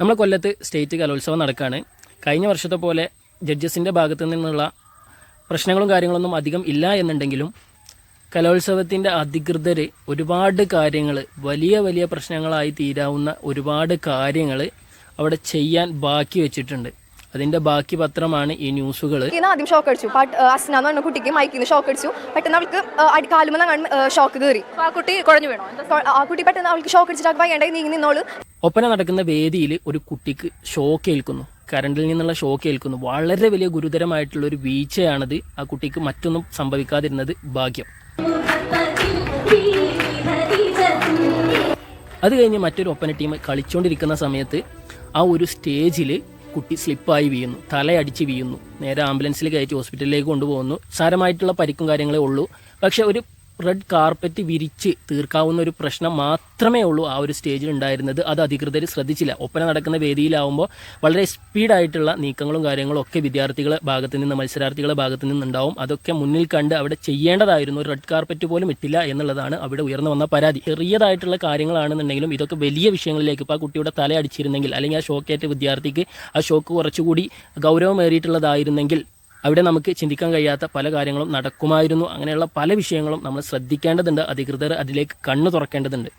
നമ്മളെ കൊല്ലത്ത് സ്റ്റേറ്റ് കലോത്സവം നടക്കുകയാണ് കഴിഞ്ഞ വർഷത്തെ പോലെ ജഡ്ജസിന്റെ ഭാഗത്തു നിന്നുള്ള പ്രശ്നങ്ങളും കാര്യങ്ങളൊന്നും അധികം ഇല്ല എന്നുണ്ടെങ്കിലും കലോത്സവത്തിന്റെ അധികൃതർ ഒരുപാട് കാര്യങ്ങൾ വലിയ വലിയ പ്രശ്നങ്ങളായി തീരാവുന്ന ഒരുപാട് കാര്യങ്ങൾ അവിടെ ചെയ്യാൻ ബാക്കി വെച്ചിട്ടുണ്ട്. അതിന്റെ ബാക്കി പത്രമാണ് ഈ ന്യൂസുകൾ ആദ്യം ഷോക്ക് അടിച്ചു. അസ്ന എന്ന് പറഞ്ഞ കുട്ടിക്ക് മൈക്കിൽ നിന്ന് ഷോക്ക് അടിച്ചു. പെട്ടെന്ന് അവൾക്ക് കാലുമെന്ന് ഷോക്ക് കയറി ആ കുട്ടി കുഴഞ്ഞു വേണോ? ആ കുട്ടി പെട്ടെന്ന് അവൾക്ക് ഷോക്ക് അടിച്ചിട്ട് അവൾക്ക് വയ്യാണ്ടായി നീങ്ങി നിന്നോൾ. ഒപ്പന നടക്കുന്ന വേദിയിൽ ഒരു കുട്ടിക്ക് ഷോക്ക് ഏൽക്കുന്നു. കരണ്ടിൽ നിന്നുള്ള ഷോക്ക് ഏൽക്കുന്നു. വളരെ വലിയ ഗുരുതരമായിട്ടുള്ള ഒരു വീഴ്ചയാണത്. ആ കുട്ടിക്ക് മറ്റൊന്നും സംഭവിക്കാതിരുന്നത് ഭാഗ്യം. അത് കഴിഞ്ഞ് മറ്റൊരു ഒപ്പന ടീം കളിച്ചുകൊണ്ടിരിക്കുന്ന സമയത്ത് ആ ഒരു സ്റ്റേജിൽ കുട്ടി സ്ലിപ്പായി വീഴുന്നു. തലയടിച്ച് വീഴുന്നു. നേരെ ആംബുലൻസിൽ കയറ്റി ഹോസ്പിറ്റലിലേക്ക് കൊണ്ടുപോകുന്നു. സാരമായിട്ടുള്ള പരിക്കും കാര്യങ്ങളേ ഉള്ളൂ. പക്ഷെ ഒരു റെഡ് കാർപ്പറ്റ് വിരിച്ച് തീർക്കാവുന്ന ഒരു പ്രശ്നം മാത്രമേ ഉള്ളൂ ആ ഒരു സ്റ്റേജിൽ ഉണ്ടായിരുന്നത്. അത് അധികൃതർ ശ്രദ്ധിച്ചില്ല. ഒപ്പന നടക്കുന്ന വേദിയിലാവുമ്പോൾ വളരെ സ്പീഡായിട്ടുള്ള നീക്കങ്ങളും കാര്യങ്ങളും ഒക്കെ വിദ്യാർത്ഥികളെ ഭാഗത്തു നിന്ന് മത്സരാർത്ഥികളെ ഭാഗത്തു നിന്നുണ്ടാവും. അതൊക്കെ മുന്നിൽ കണ്ട് അവിടെ ചെയ്യേണ്ടതായിരുന്നു. റെഡ് കാർപ്പറ്റ് പോലും ഇട്ടില്ല എന്നുള്ളതാണ് അവിടെ ഉയർന്നു വന്ന പരാതി. ചെറിയതായിട്ടുള്ള കാര്യങ്ങളാണെന്നുണ്ടെങ്കിലും ഇതൊക്കെ വലിയ വിഷയങ്ങളിലേക്ക് ഇപ്പോൾ ആ കുട്ടിയുടെ തല അടിച്ചിരുന്നെങ്കിൽ അല്ലെങ്കിൽ ആ ഷോക്കേറ്റ വിദ്യാർത്ഥിക്ക് ആ ഷോക്ക് കുറച്ചുകൂടി ഗൗരവമേറിയിട്ടുള്ളതായിരുന്നെങ്കിൽ അവിടെ നമുക്ക് ചിന്തിക്കാൻ കഴിയാത്ത പല കാര്യങ്ങളും നടക്കുമായിരുന്നു. അങ്ങനെയുള്ള പല വിഷയങ്ങളും നമ്മൾ ശ്രദ്ധിക്കേണ്ടതുണ്ട്. അധികൃതർ അതിലേക്ക് കണ്ണു തുറക്കേണ്ടതുണ്ട്.